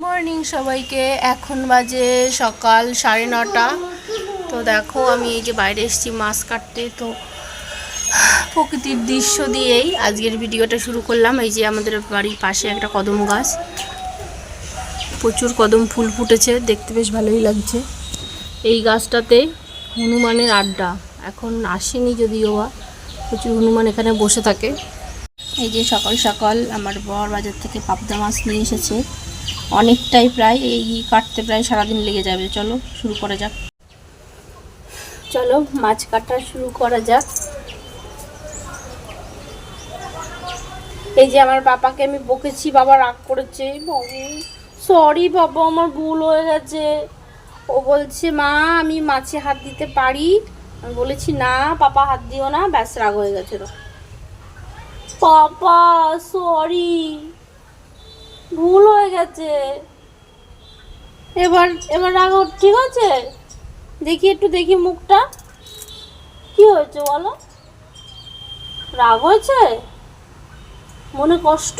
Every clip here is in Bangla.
মর্নিং সবাইকে। এখন বাজে সকাল সাড়ে নটা। তো দেখো, আমি এই যে বাইরে এসেছি মাছ কাটতে। তো প্রকৃতির দৃশ্য দিয়েই আজকের ভিডিওটা শুরু করলাম। এই যে আমাদের বাড়ির পাশে একটা কদম গাছ। প্রচুর কদম ফুল ফুটেছে। দেখতে বেশ ভালোই লাগছে। এই গাছটাতে হনুমানের আড্ডা। এখন আসেনি যদিও বা। প্রচুর হনুমান এখানে বসে থাকে। এই যে সকাল সকাল আমার বর বাজার থেকে পাবদা মাছ নিয়ে এসেছে। অনেকটাই প্রায়, এই কাটতে প্রায় সারাদিন লেগে যাবে। চলো, শুরু করা যাক। চলো, মাছ কাটা শুরু করা যাক। এই যে আমার বাবাকে আমি বকেছি, বাবা রাগ করেছে সরি বাবা। আমার ভুল হয়ে গেছে। ও বলছে, মা, আমি মাছে হাত দিতে পারি? আমি বলেছি, না, পাপা হাত দিও না, ব্যাস, রাগ হয়ে গেছে তো। পাপা সরি গেছে এবার এবার রাগ ঠিক আছে? দেখি একটু দেখি মুখটা। কি হয়েছে বলো? রাগ হয়েছে? মনে কষ্ট?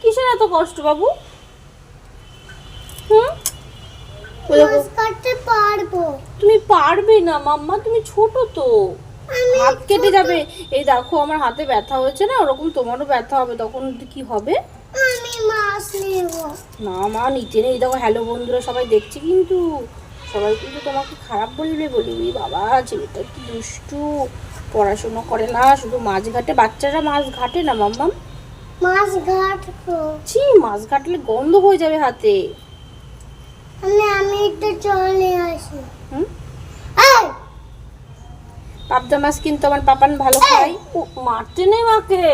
কিসের এত কষ্ট বাবু? হুম? তুমি পারবে না মাম্মা তুমি ছোট তো। হাত কেটে যাবে। এই দেখো আমার হাতে ব্যথা হয়েছে না ওরকম তোমারও ব্যথা হবে তখন কি হবে? আমি মাছ নেব। না মা নিচে নেই। দেখো হ্যালো বন্ধুরা সবাই দেখছে কিন্তু। সবাই কিন্তু তোমাকে খারাপ বলবে বলবি বাবা ছেলেটা কি দুষ্টু। পড়াশোনা করে না শুধু মাছ ঘাটে। বাচ্চারা মাছ ঘাটে না মাম্মাম? মাছ ঘাটবো ছি মাছ ঘাটলে গন্ধ হয়ে যাবে হাতে। আমি আমি একটু নিয়ে আসি। হুম? পাবদা মাছ কিন্তু আমার পাপান ভালো খায়। মারতে নেই মাকে।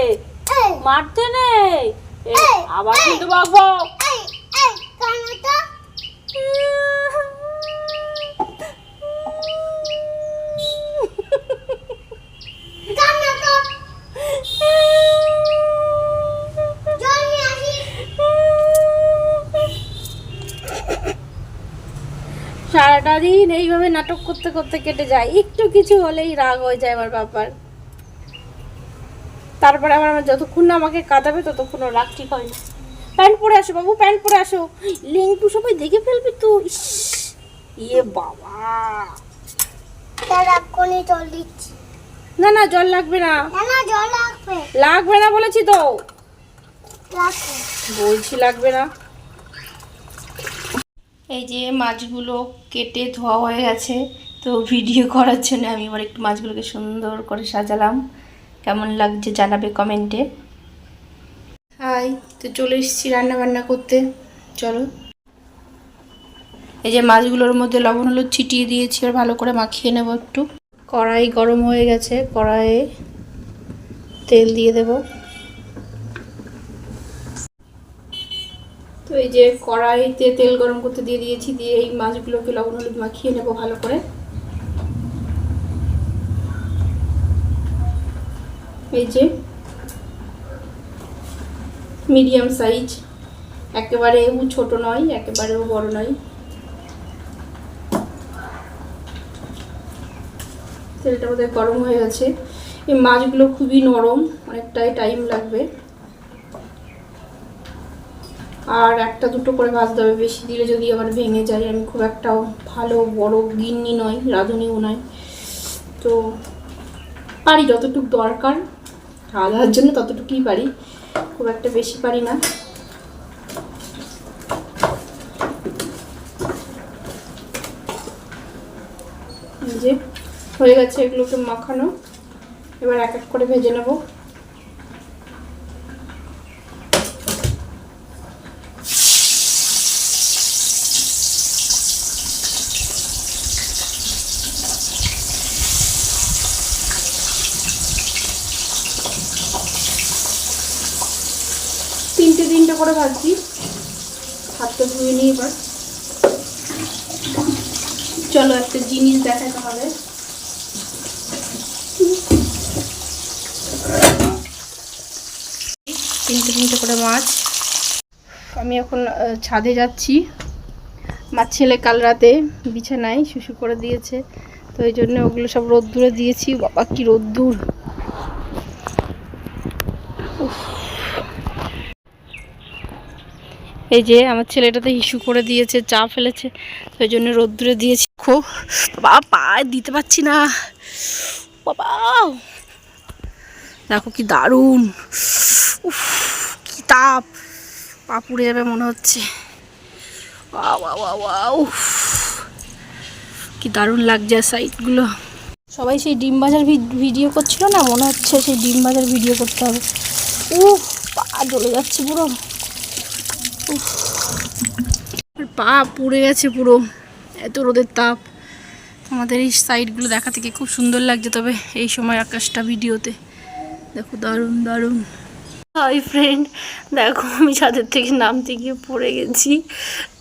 মারতে নেই আবার কিন্তু সারাটা দিন এইভাবে নাটক করতে করতে কেটে যায়। একটু কিছু হলেই রাগ হয়ে যায় আমার বাবার। তারপরে আবার আমার যতক্ষণ না আমাকে কাঁদাবে ততক্ষণ ওর রাগ ঠিক হয় না। প্যান্ট পরে আসো বাবু প্যান্ট পরে আসো। লেংটু সবাই দেখে ফেলবি তো ইস। ইয়ে বাবা। তার জল দিচ্ছি। না না জল লাগবে না। না না জল লাগবে। লাগবে না বলেছি তো। বলছি লাগবে না। এই যে মাছগুলো কেটে ধোয়া হয়ে গেছে তো ভিডিও করার জন্য আমি এবার একটু মাছগুলোকে সুন্দর করে সাজালাম। কেমন লাগছে জানাবে কমেন্টে। হাই, তো চলে এসেছি রান্না বান্না করতে। চলো। এই যে মাছগুলোর মধ্যে লবণ, হলুদ ছিটিয়ে দিয়েছি, আর ভালো করে মাখিয়ে নেব একটু। কড়াই গরম হয়ে গেছে, কড়াইয়ে তেল দিয়ে দেবো। তো এই যে কড়াইতে তেল গরম করতে দিয়ে দিয়েছি, দিয়ে এই মাছগুলোকে লবণ, হলুদ মাখিয়ে নেব ভালো করে। এই যে মিডিয়াম সাইজ একেবারেও ছোট নয় একেবারেও বড় নয়। তেলটা বোধহয় গরম হয়ে গেছে। এই মাছগুলো খুবই নরম, অনেকটাই টাইম লাগবে। আর একটা দুটো করে ভাজতে হবে বেশি দিলে যদি আবার ভেঙে যায়, আমি খুব একটা ভালো, বড় গিন্নি নয়, রাঁধুনিও নয়। তো পারি যতটুকু দরকার। রাঁধার জন্য ততটুকুই পারি। খুব একটা বেশি পারি না। যে, হয়ে গেছে এগুলোকে মাখানো। এবার এক এক করে ভেজে নেব তিনটে তিনটে করে ভাজছি। হাতটা ধুয়ে নিই এবার। চলো একটা জিনিস দেখাতে হবে। তিনটে তিনটে করে মাছ। আমি এখন ছাদে যাচ্ছি। মাছ ছেলে কাল রাতে বিছানায় শুশু করে দিয়েছে। তো এই জন্য ওগুলো সব রোদ্দুরে দিয়েছি। বাবা, কি রোদ্দুর। এই যে আমার ছেলেটাতে হিসু করে দিয়েছে, চা ফেলেছে ওই জন্য রোদ্দুরে দিয়েছি। খুব, বাবা, পায়ে দিতে পারছি না। বাবা, দেখো কি দারুণ। উফ, কি তাপ। পা পুড়ে যাবে মনে হচ্ছে। উফ। কি দারুণ লাগছে সাইডগুলো সবাই সেই ডিম ভাজার ভি- ভিডিও করছিল না? মনে হচ্ছে সেই ডিম ভাজার ভিডিও করতে হবে। উফ, পা জ্বলে যাচ্ছে পুরো। পা পুড়ে গেছে পুরো। এত রোদের তাপ। আমাদের এই সাইডগুলো দেখা থেকে খুব সুন্দর লাগছে, তবে এই সময় আকাশটা ভিডিওতে। দেখো দারুণ দারুণ। হাই ফ্রেন্ড দেখো আমি ছাদের থেকে নামতে গিয়ে পড়ে গেছি।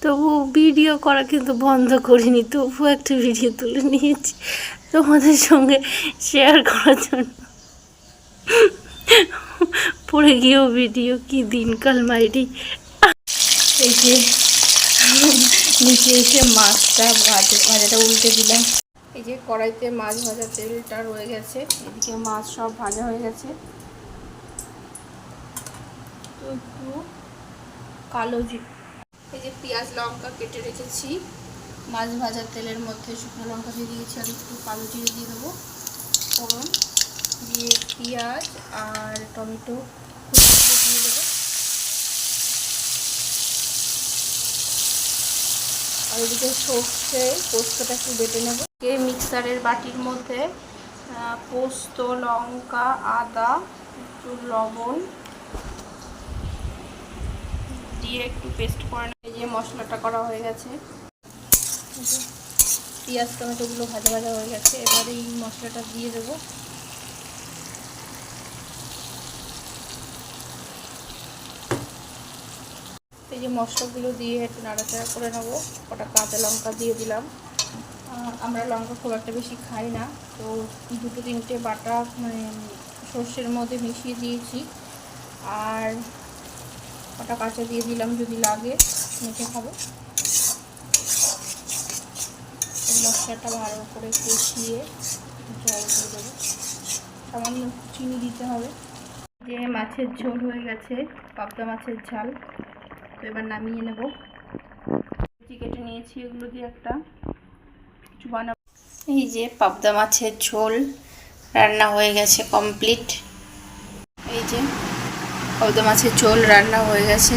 তবু ভিডিও করা কিন্তু বন্ধ করিনি তবু একটা ভিডিও তুলে নিয়েছি তোমাদের সঙ্গে শেয়ার করার জন্য। পড়ে গিয়েও ভিডিও কি দিনকাল মাইরি। এই যে, নিচে এসে মাছটা ভাজা, ভাজাটা উল্টে দিলাম। এই যে কড়াইতে মাছ ভাজা তেলটা রয়ে গেছে, এদিকে মাছ সব ভাজা হয়ে গেছে। তো একটু কালো এই যে পেঁয়াজ, লঙ্কা কেটে রেখেছি। মাছ ভাজার তেলের মধ্যে শুকনো লঙ্কা দিয়ে দিয়েছি, আর একটু কালো জিরে দিয়ে দেবো। ফোড়ন দিয়ে পেঁয়াজ আর টমেটো কুচি করে দিয়ে দেবো আর এদিকে সর্ষে, পোস্তটা একটু বেটে নেব। এই মিক্সারের বাটির মধ্যে পোস্ত, লঙ্কা, আদা, একটু লবণ দিয়ে একটু পেস্ট করে নেব। এই যে মশলাটা করা হয়ে গেছে। পেঁয়াজ, টমেটোগুলো ভাজা ভাজা হয়ে গেছে। এবারে এই মশলাটা দিয়ে দেবো। এই যে মশলাগুলো দিয়ে একটু নাড়াচাড়া করে নেব। কটা কাঁচা লঙ্কা দিয়ে দিলাম। আমরা লঙ্কা খুব একটা বেশি খাই না। তো দুটো তিনটে বাটা মানে সর্ষের মধ্যে মিশিয়ে দিয়েছি। আর কটা কাঁচা দিয়ে দিলাম যদি লাগে, মেখে খাব। মশলাটা ভালো করে কষিয়ে জল দিয়ে দেবো। সামান্য চিনি দিতে হবে। যে মাছের ঝোল হয়ে গেছে, পাবদা মাছের ঝাল। তো এবার নামিয়ে নেব। কেটে নিয়েছি, এগুলো দিয়ে একটা। কিছু বানাবো। এই যে পাবদা মাছের ঝোল, রান্না হয়ে গেছে কমপ্লিট। এই যে পাবদা মাছের ঝোল, রান্না হয়ে গেছে।